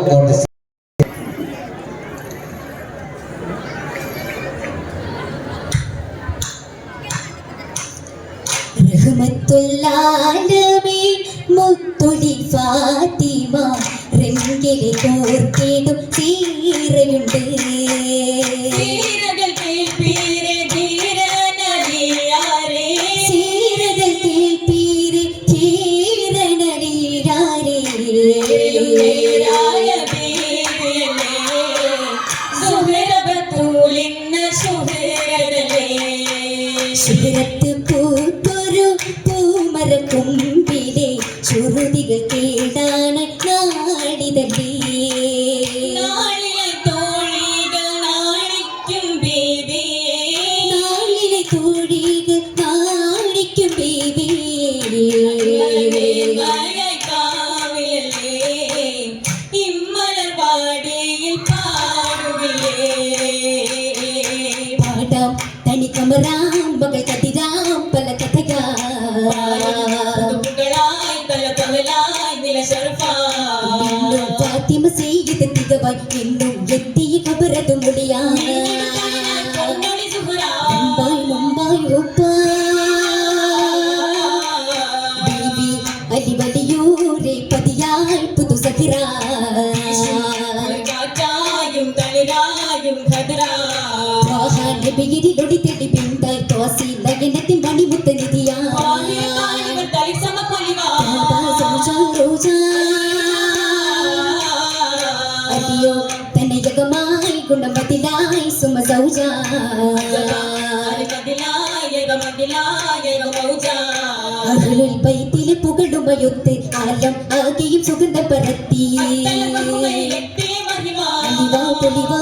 Vote ചെയ്യും. റഹ്മത്തുല്ലാലമേ മുത്തൊടി ഫാത്തിമ റെങ്കിലെ കോർത്തിടും സീറയുണ്ട് ശിഖരത്ത് പൂത്തൊരു പൂമരക്കൊമ്പിലെ ചുരുതികൾ കേടാണ് നാടിതല്ലേ തോഴികൾ നാളിക്കും ബീവിയേ. നാളിലെ തോഴികൾ பாத்திம செய்து திகவாய். இன்னும் எத்திய கபரது முடியாத மும்பாய் மும்பாய் ஒப்பா. தேவி அலிவலியூரே பதியாய் புது சகிராயும் தனிராயும் நபிகிரி நொடி பிந்தாய். தோசி நகினத்தின் மணிமுத்த நிதியா. ரோஜா അടിയോ തനയകമായി കുടുംബത്തിലായി സുമ സൗജ പൈത്തിലെ പുകടുമയൊത്ത് ആലം ആകെയും സുഗന്ധം പരത്തി. അലിവാ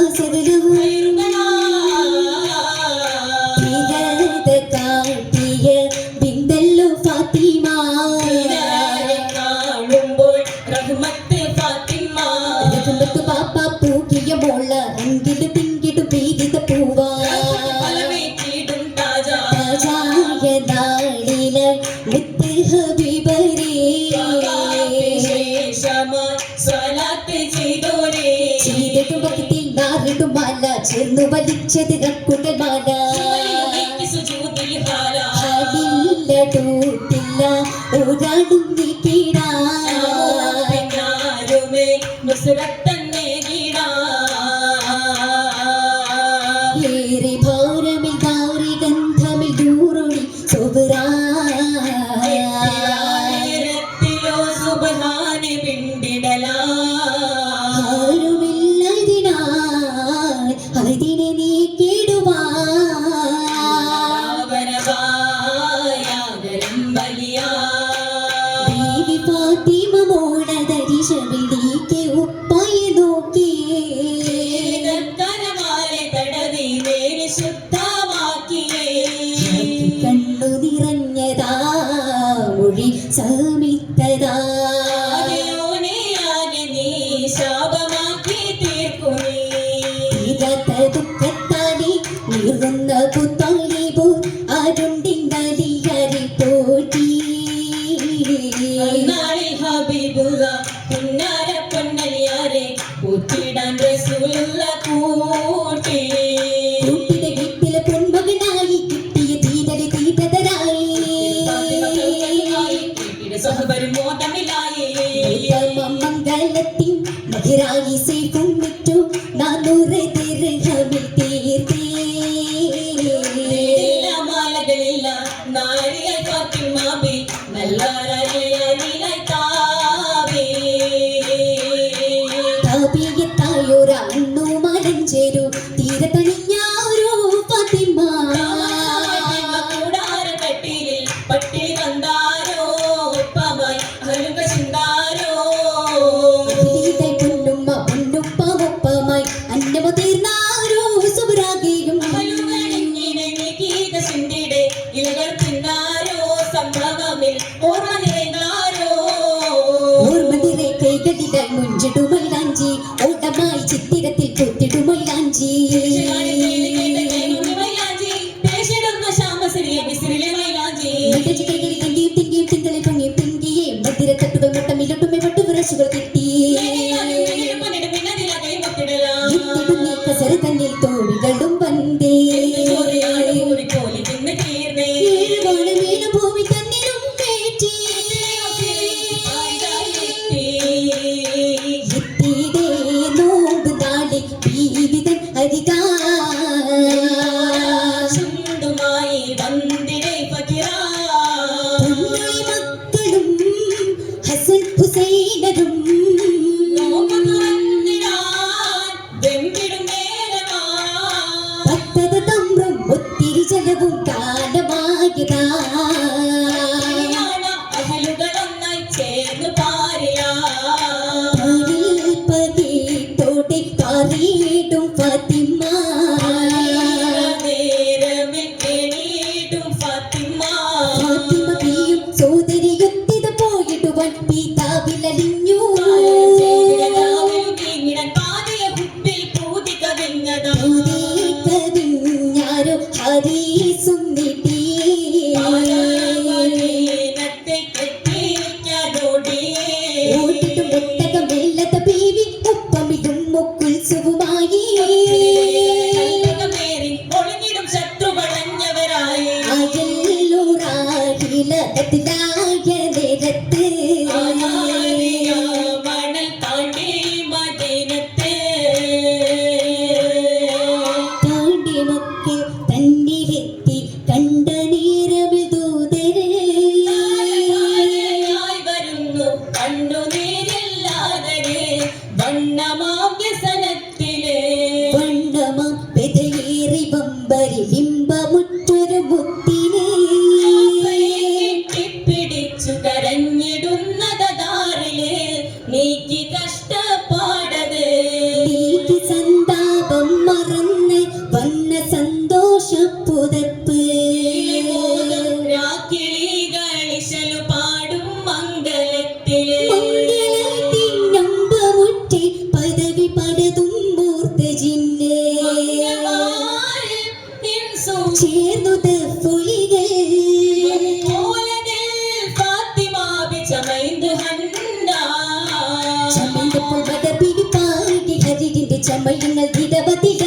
സുജൂതിൽ ഹാല ഹാടില്ല ടൂട്ടില്ല ഒരാടും നീ കീടാ പിന്നാരുമേ നീ ശാപമാക്കി തീർക്കുമേ. തീരാത്ത ദുഃഖത്താലി നീറുന്ന പുത്താലിബു അരുണ്ടിന്നലിയറി പോറ്റി നാളിൽ ഹബീബുള്ള മഹിറായി സേഫും വിറ്റു നാനൂറ് തിരഹമിൽ തീർത്തേ നേരില്ല മാലകളില്ല നാരികൾ ഫാത്തിമാബി നല്ലാരലിയായി താവേ താപിയത്തായൊരണ്ണു മലഞ്ചേരു തീരെ முகாமில் ஓர்மனேனாரோ ഓർമ്മനിറെ കൈകളിലാൽ മുഞ്ചിടുമൈലാഞ്ചി ഓടമായി ചിത്തിരത്തിൽ പൂത്തിടുമൈലാഞ്ചി to believe. 蚂蚁。ചമയപ്പോൾ വടപിടി പാടി ഹരിന്റെ ചമയങ്ങൾ നിരവധികളാ